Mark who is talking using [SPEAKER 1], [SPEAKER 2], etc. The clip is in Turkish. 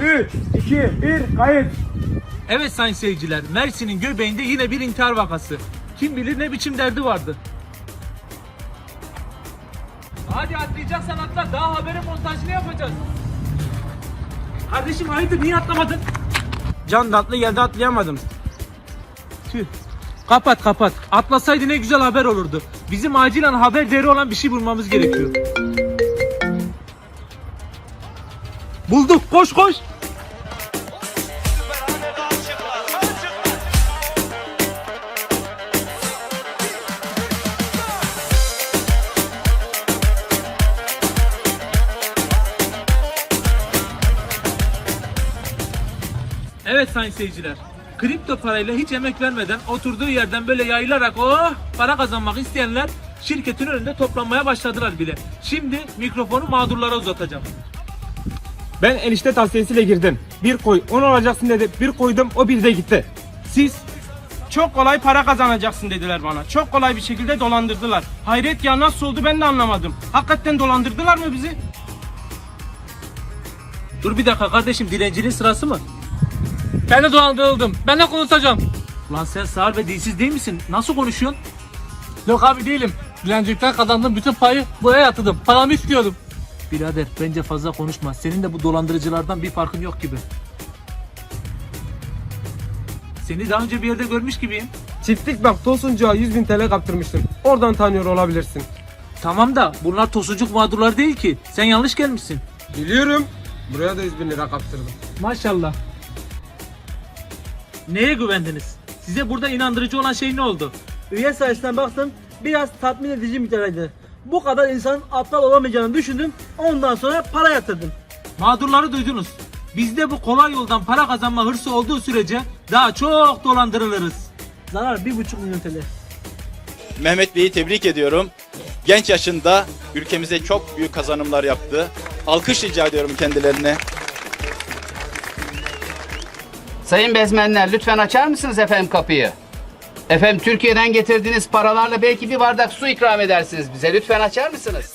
[SPEAKER 1] 3, 2, 1, kayıt.
[SPEAKER 2] Evet sayın seyirciler, Mersin'in göbeğinde yine bir intihar vakası. Kim bilir ne biçim derdi vardı. Hadi atlayacaksan atla, daha haberin montajını yapacağız. Kardeşim hayırdır niye atlamadın?
[SPEAKER 1] Can tatlı geldi atlayamadım.
[SPEAKER 2] Tüh. Kapat kapat. Atlasaydı ne güzel haber olurdu. Bizim acilen haber değeri olan bir şey bulmamız gerekiyor. Bulduk koş koş. Evet sayın seyirciler. Kripto parayla hiç emek vermeden oturduğu yerden böyle yayılarak oh para kazanmak isteyenler şirketin önünde toplanmaya başladılar bile. Şimdi mikrofonu mağdurlara uzatacağım.
[SPEAKER 1] Ben enişte tavsiyesiyle girdim. Bir koy 10 olacaksın dedi. Bir koydum o bir de gitti. Siz? Çok kolay para kazanacaksın dediler bana. Çok kolay bir şekilde dolandırdılar. Hayret ya nasıl oldu ben de anlamadım. Hakikaten dolandırdılar mı bizi?
[SPEAKER 2] Dur bir dakika kardeşim dilencinin sırası mı?
[SPEAKER 3] Ben de dolandırıldım. Ben de konuşacağım.
[SPEAKER 2] Lan sen sağır ve dilsiz değil misin? Nasıl konuşuyorsun?
[SPEAKER 3] Yok abi değilim. Dilencilikten kazandığım bütün payı buraya yatırdım. Paramı istiyordum.
[SPEAKER 2] Birader bence fazla konuşma. Senin de bu dolandırıcılardan bir farkın yok gibi. Seni daha önce bir yerde görmüş gibiyim.
[SPEAKER 1] Çiftlik bak Tosuncuğa 100 bin TL kaptırmıştım. Oradan tanıyor olabilirsin.
[SPEAKER 2] Tamam da bunlar tosuncuk mağdurlar değil ki. Sen yanlış gelmişsin.
[SPEAKER 1] Biliyorum. Buraya da 100 bin lira kaptırdım.
[SPEAKER 2] Maşallah. Neye güvendiniz? Size burada inandırıcı olan şey ne oldu?
[SPEAKER 4] Üye sayısına baktım biraz tatmin edici miktardaydı. Bu kadar insanın aptal olamayacağını düşündüm. Ondan sonra para yatırdım.
[SPEAKER 2] Mağdurları duydunuz. Bizde bu kolay yoldan para kazanma hırsı olduğu sürece daha çok dolandırılırız.
[SPEAKER 4] Zarar 1,5 milyon TL.
[SPEAKER 5] Mehmet Bey'i tebrik ediyorum. Genç yaşında ülkemize çok büyük kazanımlar yaptı. Alkış rica ediyorum kendilerine.
[SPEAKER 6] Sayın bezmenler lütfen açar mısınız efendim kapıyı? Efendim Türkiye'den getirdiğiniz paralarla belki bir bardak su ikram edersiniz bize. Lütfen açar mısınız?